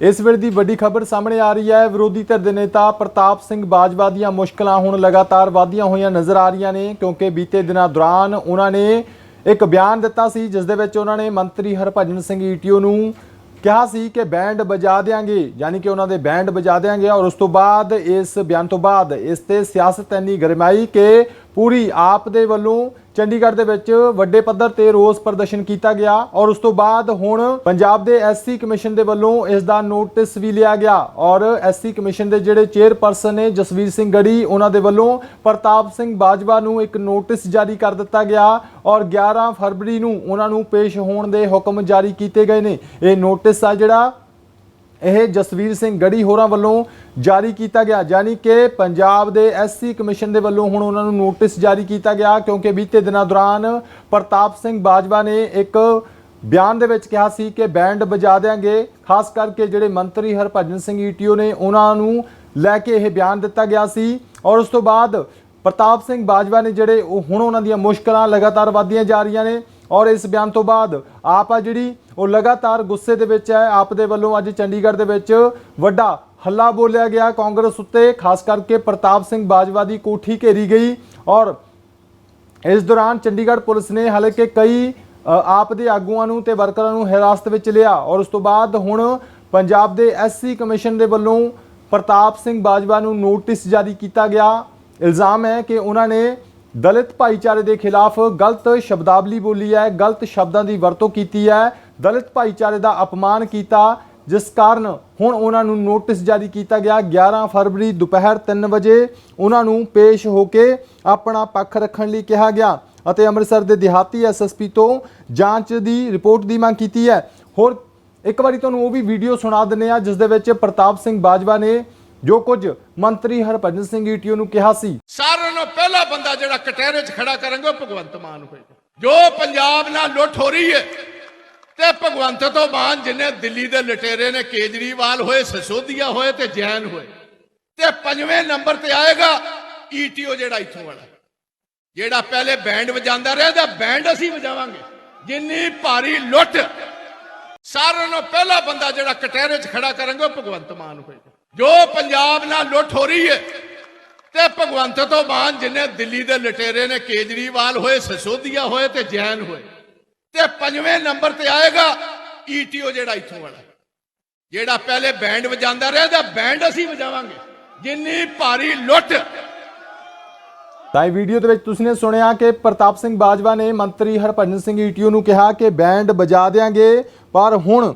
ਇਸ ਵੇਲੇ ਦੀ ਵੱਡੀ ਖਬਰ ਸਾਹਮਣੇ ਆ ਰਹੀ ਹੈ। ਵਿਰੋਧੀ ਧਿਰ ਦੇ ਨੇਤਾ ਪ੍ਰਤਾਪ ਸਿੰਘ ਬਾਜਵਾ ਦੀਆਂ ਮੁਸ਼ਕਲਾਂ ਹੁਣ ਲਗਾਤਾਰ ਵਧਦੀਆਂ ਹੋਈਆਂ ਨਜ਼ਰ ਆ ਰਹੀਆਂ ਨੇ, ਕਿਉਂਕਿ ਬੀਤੇ ਦਿਨਾਂ ਦੌਰਾਨ ਉਹਨਾਂ ਨੇ ਇੱਕ ਬਿਆਨ ਦਿੱਤਾ ਸੀ, ਜਿਸ ਦੇ ਵਿੱਚ ਉਹਨਾਂ ਨੇ ਮੰਤਰੀ ਹਰਭਜਨ ਸਿੰਘ ਈਟੀਓ ਨੂੰ ਕਿਹਾ ਸੀ ਕਿ ਬੈਂਡ ਵਜਾ ਦੇਾਂਗੇ ਯਾਨੀ ਕਿ ਉਹਨਾਂ ਦੇ ਬੈਂਡ ਵਜਾ ਦੇਾਂਗੇ ਔਰ ਉਸ ਤੋਂ ਬਾਅਦ ਇਸ ਬਿਆਨ ਤੋਂ ਬਾਅਦ ਇਸ ਤੇ ਸਿਆਸਤ ਇੰਨੀ ਗਰਮਾਈ ਕਿ ਪੂਰੀ ਆਪ ਦੇ ਵੱਲੋਂ ਚੰਡੀਗੜ੍ਹ ਦੇ ਵਿੱਚ ਵੱਡੇ ਪੱਧਰ ਤੇ ਰੋਸ ਪ੍ਰਦਰਸ਼ਨ ਕੀਤਾ ਗਿਆ ਔਰ ਉਸ ਤੋਂ ਬਾਅਦ ਹੁਣ ਪੰਜਾਬ ਦੇ ਐਸਸੀ ਕਮਿਸ਼ਨ ਦੇ ਵੱਲੋਂ ਇਸ ਦਾ ਨੋਟਿਸ ਵੀ ਲਿਆ ਗਿਆ ਔਰ ਐਸਸੀ ਕਮਿਸ਼ਨ ਦੇ ਜਿਹੜੇ ਚੇਅਰਪਰਸਨ ਨੇ ਜਸਵੀਰ ਸਿੰਘ ਗੜੀ, ਉਹਨਾਂ ਦੇ ਵੱਲੋਂ ਪ੍ਰਤਾਪ ਸਿੰਘ ਬਾਜਵਾ ਨੂੰ ਇੱਕ ਨੋਟਿਸ ਜਾਰੀ ਕਰ ਦਿੱਤਾ ਗਿਆ ਔਰ 11 ਫਰਵਰੀ ਨੂੰ ਉਹਨਾਂ ਨੂੰ ਪੇਸ਼ ਹੋਣ ਦੇ ਹੁਕਮ ਜਾਰੀ ਕੀਤੇ ਗਏ ਨੇ। ਇਹ ਨੋਟਿਸ ਆ ਜਿਹੜਾ ਇਹ ਜਸਵੀਰ ਸਿੰਘ ਗੜੀ ਹੋਰਾਂ ਵੱਲੋਂ ਜਾਰੀ ਕੀਤਾ ਗਿਆ, ਯਾਨੀ ਕਿ ਪੰਜਾਬ ਦੇ ਐਸਸੀ ਕਮਿਸ਼ਨ ਦੇ ਵੱਲੋਂ ਹੁਣ ਉਹਨਾਂ ਨੂੰ ਨੋਟਿਸ ਜਾਰੀ ਕੀਤਾ ਗਿਆ, ਕਿਉਂਕਿ ਬੀਤੇ ਦਿਨਾਂ ਦੌਰਾਨ ਪ੍ਰਤਾਪ ਸਿੰਘ ਬਾਜਵਾ ਨੇ ਇੱਕ ਬਿਆਨ ਦੇ ਵਿੱਚ ਕਿਹਾ ਸੀ ਕਿ ਬੈਂਡ ਵਜਾ ਦੇਾਂਗੇ ਖਾਸ ਕਰਕੇ ਜਿਹੜੇ ਮੰਤਰੀ ਹਰਭਜਨ ਸਿੰਘ ਈਟੀਓ ਨੇ ਉਹਨਾਂ ਨੂੰ ਲੈ ਕੇ ਇਹ ਬਿਆਨ ਦਿੱਤਾ ਗਿਆ ਸੀ। ਔਰ ਉਸ ਤੋਂ ਬਾਅਦ ਪ੍ਰਤਾਪ ਸਿੰਘ ਬਾਜਵਾ ਨੇ ਜਿਹੜੇ ਉਹ ਹੁਣ ਉਹਨਾਂ ਦੀਆਂ ਮੁਸ਼ਕਲਾਂ ਲਗਾਤਾਰ ਵਧਦੀਆਂ ਜਾ ਰਹੀਆਂ ਨੇ। ਔਰ ਇਸ ਬਿਆਨ ਤੋਂ ਬਾਅਦ ਆਪ ਆ ਜਿਹੜੀ ਉਹ ਲਗਾਤਾਰ ਗੁੱਸੇ ਦੇ ਵਿੱਚ ਹੈ। ਆਪ ਦੇ ਵੱਲੋਂ ਅੱਜ ਚੰਡੀਗੜ੍ਹ ਦੇ ਵਿੱਚ ਵੱਡਾ ਹੱਲਾ ਬੋਲਿਆ ਗਿਆ। ਕਾਂਗਰਸ ਉੱਤੇ ਖਾਸ ਕਰਕੇ ਪ੍ਰਤਾਪ ਸਿੰਘ ਬਾਜਵਾ ਦੀ ਕੋਠੀ ਘੇਰੀ ਗਈ ਔਰ ਇਸ ਦੌਰਾਨ ਚੰਡੀਗੜ੍ਹ ਪੁਲਿਸ ਨੇ ਹਾਲਾਂਕਿ ਕਈ ਆਪ ਦੇ ਆਗੂਆਂ ਨੂੰ ਤੇ ਵਰਕਰਾਂ ਨੂੰ ਹਿਰਾਸਤ ਵਿੱਚ ਲਿਆ ਔਰ ਉਸ ਤੋਂ ਬਾਅਦ ਹੁਣ ਪੰਜਾਬ ਦੇ ਐਸਸੀ ਕਮਿਸ਼ਨ ਦੇ ਵੱਲੋਂ ਪ੍ਰਤਾਪ ਸਿੰਘ ਬਾਜਵਾ ਨੂੰ ਨੋਟਿਸ ਜਾਰੀ ਕੀਤਾ ਗਿਆ। ਇਲਜ਼ਾਮ ਹੈ ਕਿ ਉਹਨਾਂ ਨੇ ਦਲਿਤ ਭਾਈਚਾਰੇ ਦੇ ਖਿਲਾਫ ਗਲਤ ਸ਼ਬਦਾਵਲੀ ਬੋਲੀ ਹੈ, ਗਲਤ ਸ਼ਬਦਾਂ ਦੀ ਵਰਤੋਂ ਕੀਤੀ ਹੈ। ਦਲਿਤ ਭਾਈਚਾਰੇ ਦਾ ਅਪਮਾਨ ਕੀਤਾ, ਜਿਸ ਕਾਰਨ ਹੁਣ ਉਹਨਾਂ ਨੂੰ ਨੋਟਿਸ ਜਾਰੀ ਕੀਤਾ ਗਿਆ। 11 ਫਰਵਰੀ ਦੁਪਹਿਰ 3 ਵਜੇ ਉਹਨਾਂ ਨੂੰ ਪੇਸ਼ ਹੋ ਕੇ ਆਪਣਾ ਪੱਖ ਰੱਖਣ ਲਈ ਕਿਹਾ ਗਿਆ ਅਤੇ ਅੰਮ੍ਰਿਤਸਰ ਦੇ ਦਿਹਾਤੀ ਐਸਐਸਪੀ ਤੋਂ ਜਾਂਚ ਦੀ ਰਿਪੋਰਟ ਦੀ ਮੰਗ ਕੀਤੀ ਹੈ। ਹੋਰ ਇੱਕ ਵਾਰੀ ਤੁਹਾਨੂੰ ਉਹ ਵੀ ਵੀਡੀਓ ਸੁਣਾ ਦਿੰਨੇ ਆ ਜਿਸ ਦੇ ਵਿੱਚ ਪ੍ਰਤਾਪ ਸਿੰਘ ਬਾਜਵਾ ਨੇ ਜੋ ਕੁਝ ਮੰਤਰੀ ਹਰਭਜਨ ਸਿੰਘ ਈਟੀਓ ਨੂੰ ਕਿਹਾ ਸੀ। ਸਾਰਿਆਂ ਨੂੰ ਪਹਿਲਾ ਬੰਦਾ ਜਿਹੜਾ ਕਟਹਿਰੇ 'ਚ ਖੜਾ ਕਰਾਂਗੇ ਉਹ ਭਗਵੰਤ ਮਾਨ ਹੋਏਗਾ। ਜੋ ਪੰਜਾਬ ਨਾਲ ਲੁੱਟ ਹੋ ਰਹੀ ਹੈ ਤੇ ਭਗਵੰਤ ਤੋਂ ਬਾਅਦ ਜਿਨੇ ਦਿੱਲੀ ਦੇ ਲਟੇਰੇ ਨੇ ਕੇਜਰੀਵਾਲ ਹੋਏ, ਸਸੋਦੀਆ ਹੋਏ ਤੇ ਜੈਨ ਹੋਏ। ਤੇ ਪੰਜਵੇਂ ਨੰਬਰ ਤੇ ਆਏਗਾ ਈਟੀਓ ਜਿਹੜਾ ਇੱਥੋਂ ਵਾਲਾ। ਜਿਹੜਾ ਪਹਿਲੇ ਬੈਂਡ ਵਜਾਉਂਦਾ ਰਿਹਾ ਤਾਂ ਬੈਂਡ ਅਸੀਂ ਵਜਾਵਾਂਗੇ। ਜਿੰਨੀ ਭਾਰੀ ਲੁੱਟ, ਸਾਰਿਆਂ ਨੂੰ ਪਹਿਲਾ ਬੰਦਾ ਜਿਹੜਾ ਕਟਹਿਰੇ 'ਚ ਖੜਾ ਕਰਾਂਗੇ, ਉਹ ਭਗਵੰਤ ਮਾਨ ਹੋਏਗਾ। ਜੋ ਪੰਜਾਬ ਨਾਲ ਲੁੱਟ ਹੋ ਰਹੀ ਹੈ ਤੇ ਭਗਵੰਤ ਤੋਂ ਬਾਅਦ ਜਿਨੇ ਦਿੱਲੀ ਦੇ ਲਟੇਰੇ ਨੇ ਕੇਜਰੀਵਾਲ ਹੋਏ, ਸਸੋਦੀਆ ਹੋਏ ਤੇ ਜੈਨ ਹੋਏ। ਤੇ ਪੰਜਵੇਂ ਨੰਬਰ ਤੇ ਆਏਗਾ ਈਟੀਓ ਜਿਹੜਾ ਇੱਥੋਂ ਵਾਲਾ। ਜਿਹੜਾ ਪਹਿਲੇ ਬੈਂਡ ਵਜਾਉਂਦਾ ਰਿਹਾ ਤਾਂ ਬੈਂਡ ਅਸੀਂ ਵਜਾਵਾਂਗੇ। ਜਿੰਨੀ ਭਾਰੀ ਲੁੱਟ। ਤਾਂ ਇਹ ਵੀਡੀਓ ਦੇ ਵਿੱਚ ਤੁਸੀਂ ਨੇ ਸੁਣਿਆ ਕਿ ਪ੍ਰਤਾਪ ਸਿੰਘ ਬਾਜਵਾ ਨੇ ਮੰਤਰੀ ਹਰਭਜਨ ਸਿੰਘ ਈਟੀਓ ਨੂੰ ਕਿਹਾ ਕਿ ਬੈਂਡ ਵਜਾ ਦੇਾਂਗੇ ਪਰ ਹੁਣ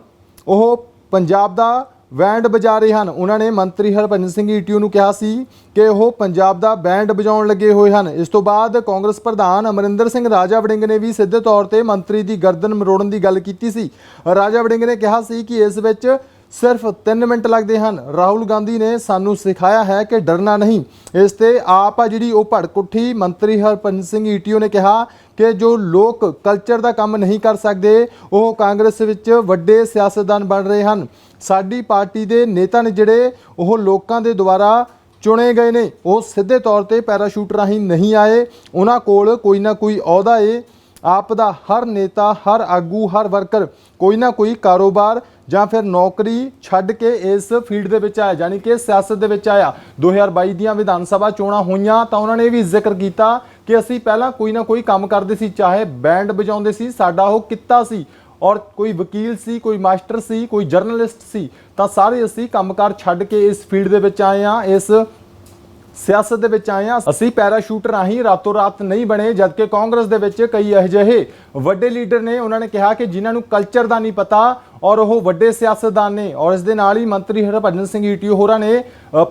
ਉਹ ਪੰਜਾਬ ਦਾ ਬੈਂਡ ਵਜਾ ਰਹੇ ਹਨ। ਉਹਨਾਂ ਨੇ ਮੰਤਰੀ ਹਰਭਜਨ ਸਿੰਘ ਈਟੀਓ ਨੂੰ ਕਿਹਾ ਸੀ ਕਿ ਉਹ ਪੰਜਾਬ ਦਾ ਬੈਂਡ ਵਜਾਉਣ ਲੱਗੇ ਹੋਏ ਹਨ। ਇਸ ਤੋਂ ਬਾਅਦ ਕਾਂਗਰਸ ਪ੍ਰਧਾਨ ਅਮਰਿੰਦਰ ਸਿੰਘ ਰਾਜਾ ਵੜਿੰਗ ਨੇ ਵੀ ਸਿੱਧੇ ਤੌਰ ਤੇ ਮੰਤਰੀ ਦੀ ਗਰਦਨ ਮਰੋੜਨ ਦੀ ਗੱਲ ਕੀਤੀ ਸੀ। ਰਾਜਾ ਵੜਿੰਗ ਨੇ ਕਿਹਾ ਸੀ ਕਿ ਇਸ ਵਿੱਚ ਸਿਰਫ 3 ਮਿੰਟ ਲੱਗਦੇ ਹਨ। ਰਾਹੁਲ ਗਾਂਧੀ ਨੇ ਸਾਨੂੰ ਸਿਖਾਇਆ ਹੈ ਕਿ ਡਰਨਾ ਨਹੀਂ। ਇਸ ਤੇ ਆਪ ਆ ਜਿਹੜੀ ਉਹ ਭੜਕ ਉੱਠੀ ਮੰਤਰੀ ਹਰਪੰਜ ਸਿੰਘ ਈਟੀਓ ਨੇ ਕਿਹਾ ਕਿ ਜੋ ਲੋਕ ਕਲਚਰ ਦਾ ਕੰਮ ਨਹੀਂ ਕਰ ਸਕਦੇ, ਉਹ ਕਾਂਗਰਸ ਵਿੱਚ ਵੱਡੇ ਸਿਆਸਤਦਾਨ ਬਣ ਰਹੇ ਹਨ। ਸਾਡੀ ਪਾਰਟੀ ਦੇ ਨੇਤਾ ਨੇ ਜਿਹੜੇ ਉਹ ਲੋਕਾਂ ਦੇ ਦੁਆਰਾ ਚੁਣੇ ਗਏ ਨੇ, ਉਹ ਸਿੱਧੇ ਤੌਰ ਤੇ ਪੈਰਾਸ਼ੂਟ ਰਾਹੀਂ ਨਹੀਂ ਆਏ। ਉਹਨਾਂ ਕੋਲ ਕੋਈ ਨਾ ਕੋਈ ਅਹੁਦਾ ਏ। ਆਪ ਦਾ ਹਰ ਨੇਤਾ, ਹਰ ਆਗੂ, ਹਰ ਵਰਕਰ ਕੋਈ ਨਾ ਕੋਈ ਕਾਰੋਬਾਰ ਜਾਂ ਫਿਰ ਨੌਕਰੀ ਛੱਡ ਕੇ ਇਸ ਫੀਲਡ ਦੇ ਵਿੱਚ ਆਇਆ, ਯਾਨੀ ਕਿ ਸਿਆਸਤ ਦੇ ਵਿੱਚ ਆਇਆ। 2022 ਦੀਆਂ ਵਿਧਾਨ ਸਭਾ ਚੋਣਾਂ ਹੋਈਆਂ ਤਾਂ ਉਹਨਾਂ ਨੇ ਇਹ ਵੀ ਜ਼ਿਕਰ ਕੀਤਾ ਕਿ ਅਸੀਂ ਪਹਿਲਾਂ ਕੋਈ ਨਾ ਕੋਈ ਕੰਮ ਕਰਦੇ ਸੀ, ਚਾਹੇ ਬੈਂਡ ਵਜਾਉਂਦੇ ਸੀ, ਸਾਡਾ ਉਹ ਕਿੱਤਾ ਸੀ। ਔਰ ਕੋਈ ਵਕੀਲ ਸੀ, ਕੋਈ ਮਾਸਟਰ ਸੀ, ਕੋਈ ਜਰਨਲਿਸਟ ਸੀ, ਤਾਂ ਸਾਰੇ ਅਸੀਂ ਕੰਮਕਾਰ ਛੱਡ ਕੇ ਇਸ ਫੀਲਡ ਦੇ ਵਿੱਚ ਆਏ ਆ ਇਸ ਸਿਆਸਤ ਦੇ ਵਿੱਚ ਆਏ ਆ ਅਸੀਂ ਪੈਰਾਸ਼ੂਟ ਰਾਹੀਂ ਰਾਤੋਂ ਰਾਤ ਨਹੀਂ ਬਣੇ, ਜਦਕਿ ਕਾਂਗਰਸ ਦੇ ਵਿੱਚ ਕਈ ਅਜਿਹੇ ਵੱਡੇ ਲੀਡਰ ਨੇ, ਉਹਨਾਂ ਨੇ ਕਿਹਾ ਕਿ ਜਿਨ੍ਹਾਂ ਨੂੰ ਕਲਚਰ ਦਾ ਨਹੀਂ ਪਤਾ ਔਰ ਉਹ ਵੱਡੇ ਸਿਆਸਤਦਾਨ ਨੇ। ਔਰ ਇਸ ਦੇ ਨਾਲ ਹੀ ਮੰਤਰੀ ਹਰਭਜਨ ਸਿੰਘ ਈਟੀਓ ਹੋਰਾਂ ਨੇ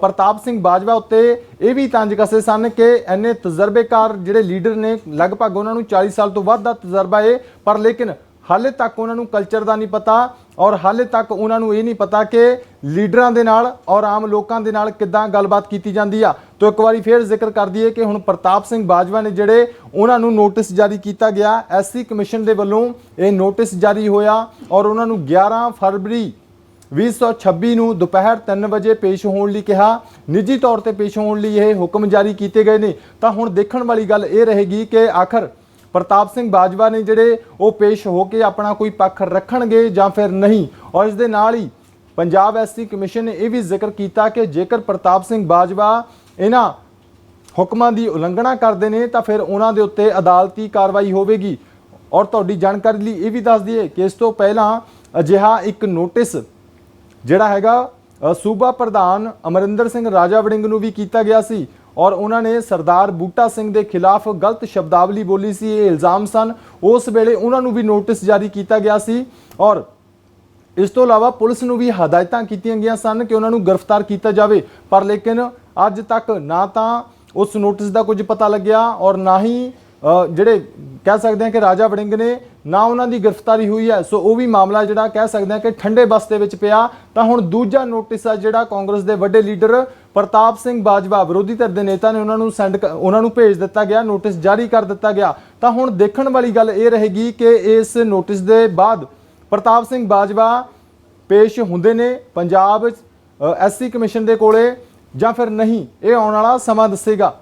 ਪ੍ਰਤਾਪ ਸਿੰਘ ਬਾਜਵਾ ਉੱਤੇ ਇਹ ਵੀ ਤੰਜ ਕਸੇ ਸਨ ਕਿ ਐਨੇ ਤਜਰਬੇਕਾਰ ਜਿਹੜੇ ਲੀਡਰ ਨੇ, ਲਗਭਗ ਉਹਨਾਂ ਨੂੰ 40 ਸਾਲ ਤੋਂ ਵੱਧ ਦਾ ਤਜਰਬਾ ਏ, ਪਰ ਲੇਕਿਨ ਹਾਲੇ ਤੱਕ ਉਹਨਾਂ ਨੂੰ ਕਲਚਰ ਦਾ ਨਹੀਂ ਪਤਾ ਔਰ ਹਾਲੇ ਤੱਕ ਉਹਨਾਂ ਨੂੰ ਇਹ ਨਹੀਂ ਪਤਾ ਕਿ ਲੀਡਰਾਂ ਦੇ ਨਾਲ ਔਰ ਆਮ ਲੋਕਾਂ ਦੇ ਨਾਲ ਕਿੱਦਾਂ ਗੱਲਬਾਤ ਕੀਤੀ ਜਾਂਦੀ ਆ। ਤੋਂ ਇੱਕ ਵਾਰੀ ਫੇਰ ਜ਼ਿਕਰ ਕਰ ਦਈਏ ਕਿ ਹੁਣ ਪ੍ਰਤਾਪ ਸਿੰਘ ਬਾਜਵਾ ਨੇ ਜਿਹੜੇ ਉਹਨਾਂ ਨੂੰ ਨੋਟਿਸ ਜਾਰੀ ਕੀਤਾ ਗਿਆ ਐਸਸੀ ਕਮਿਸ਼ਨ ਦੇ ਵੱਲੋਂ ਇਹ ਨੋਟਿਸ ਜਾਰੀ ਹੋਇਆ ਔਰ ਉਹਨਾਂ ਨੂੰ 11 ਫਰਵਰੀ 2026 ਨੂੰ ਦੁਪਹਿਰ 3 ਵਜੇ ਪੇਸ਼ ਹੋਣ ਲਈ ਕਿਹਾ। ਨਿੱਜੀ ਤੌਰ ਤੇ ਪੇਸ਼ ਹੋਣ ਲਈ ਇਹ ਹੁਕਮ ਜਾਰੀ ਕੀਤੇ ਗਏ ਨੇ। ਤਾਂ ਹੁਣ ਦੇਖਣ ਵਾਲੀ ਗੱਲ ਇਹ ਰਹੇਗੀ ਕਿ ਆਖਰ ਪ੍ਰਤਾਪ ਸਿੰਘ ਬਾਜਵਾ ਨੇ ਜਿਹੜੇ ਉਹ ਪੇਸ਼ ਹੋ ਕੇ ਆਪਣਾ ਕੋਈ ਪੱਖ ਰੱਖਣਗੇ ਜਾਂ ਫਿਰ ਨਹੀਂ, ਔਰ ਇਸ ਦੇ ਨਾਲ ਹੀ ਪੰਜਾਬ ਐਸਸੀ ਕਮਿਸ਼ਨ ਨੇ ਇਹ ਵੀ ਜ਼ਿਕਰ ਕੀਤਾ ਕਿ ਜੇਕਰ ਪ੍ਰਤਾਪ ਸਿੰਘ ਬਾਜਵਾ ਇਹਨਾਂ ਹੁਕਮਾਂ ਦੀ ਉਲੰਘਣਾ ਕਰਦੇ ਨੇ, ਤਾਂ ਫਿਰ ਉਹਨਾਂ ਦੇ ਉੱਤੇ ਅਦਾਲਤੀ ਕਾਰਵਾਈ ਹੋਵੇਗੀ। ਔਰ ਤੁਹਾਡੀ ਜਾਣਕਾਰੀ ਲਈ ਇਹ ਵੀ ਦੱਸ ਦਈਏ ਕਿ ਇਸ ਤੋਂ ਪਹਿਲਾਂ ਅਜਿਹਾ ਇੱਕ ਨੋਟਿਸ ਜਿਹੜਾ ਹੈਗਾ ਸੂਬਾ ਪ੍ਰਧਾਨ ਅਮਰਿੰਦਰ ਸਿੰਘ ਰਾਜਾ ਵੜਿੰਗ ਨੂੰ ਵੀ ਕੀਤਾ ਗਿਆ ਸੀ। ਔਰ ਉਹਨਾਂ ਨੇ ਸਰਦਾਰ ਬੂਟਾ ਸਿੰਘ ਦੇ ਖਿਲਾਫ ਗਲਤ ਸ਼ਬਦਾਵਲੀ ਬੋਲੀ ਸੀ, ਇਹ ਇਲਜ਼ਾਮ ਸਨ। ਉਸ ਵੇਲੇ ਉਹਨਾਂ ਨੂੰ ਵੀ ਨੋਟਿਸ ਜਾਰੀ ਕੀਤਾ ਗਿਆ ਸੀ ਔਰ ਇਸ ਤੋਂ ਇਲਾਵਾ ਪੁਲਿਸ ਨੂੰ ਵੀ ਹਦਾਇਤਾਂ ਕੀਤੀਆਂ ਗਈਆਂ ਸਨ ਕਿ ਉਹਨਾਂ ਨੂੰ ਗ੍ਰਿਫਤਾਰ ਕੀਤਾ ਜਾਵੇ। ਪਰ ਲੇਕਿਨ ਅੱਜ ਤੱਕ ਨਾ ਤਾਂ ਉਸ ਨੋਟਿਸ ਦਾ ਕੁਝ ਪਤਾ ਲੱਗਿਆ ਔਰ ਨਾ ਹੀ ਜਿਹੜੇ ਕਹਿ ਸਕਦੇ ਹਾਂ ਕਿ ਰਾਜਾ ਵੜਿੰਗ ਨੇ ਨਾ ਉਹਨਾਂ ਦੀ ਗ੍ਰਿਫਤਾਰੀ ਹੋਈ ਹੈ। ਸੋ ਉਹ ਵੀ ਮਾਮਲਾ ਜਿਹੜਾ ਕਹਿ ਸਕਦੇ ਹਾਂ ਕਿ ਠੰਡੇ ਬਸਤੇ ਵਿੱਚ ਪਿਆ। ਤਾਂ ਹੁਣ ਦੂਜਾ ਨੋਟਿਸ ਆ ਜਿਹੜਾ ਕਾਂਗਰਸ ਦੇ ਵੱਡੇ ਲੀਡਰ ਪ੍ਰਤਾਪ ਸਿੰਘ ਬਾਜਵਾ ਵਿਰੋਧੀ ਧਿਰ ਦੇ ਨੇਤਾ ਨੇ ਉਹਨਾਂ ਨੂੰ ਸੈਂਡ ਉਹਨਾਂ ਨੂੰ ਭੇਜ ਦਿੱਤਾ ਗਿਆ ਨੋਟਿਸ ਜਾਰੀ ਕਰ ਦਿੱਤਾ ਗਿਆ। ਤਾਂ ਹੁਣ ਦੇਖਣ ਵਾਲੀ ਗੱਲ ਇਹ ਰਹੇਗੀ ਕਿ ਇਸ ਨੋਟਿਸ ਦੇ ਬਾਅਦ ਪ੍ਰਤਾਪ ਸਿੰਘ ਬਾਜਵਾ ਪੇਸ਼ ਹੁੰਦੇ ਨੇ ਪੰਜਾਬ ਐਸਸੀ ਕਮਿਸ਼ਨ ਦੇ ਕੋਲੇ ਜਾਂ ਫਿਰ ਨਹੀਂ, ਇਹ ਆਉਣ ਵਾਲਾ ਸਮਾਂ ਦੱਸੇਗਾ।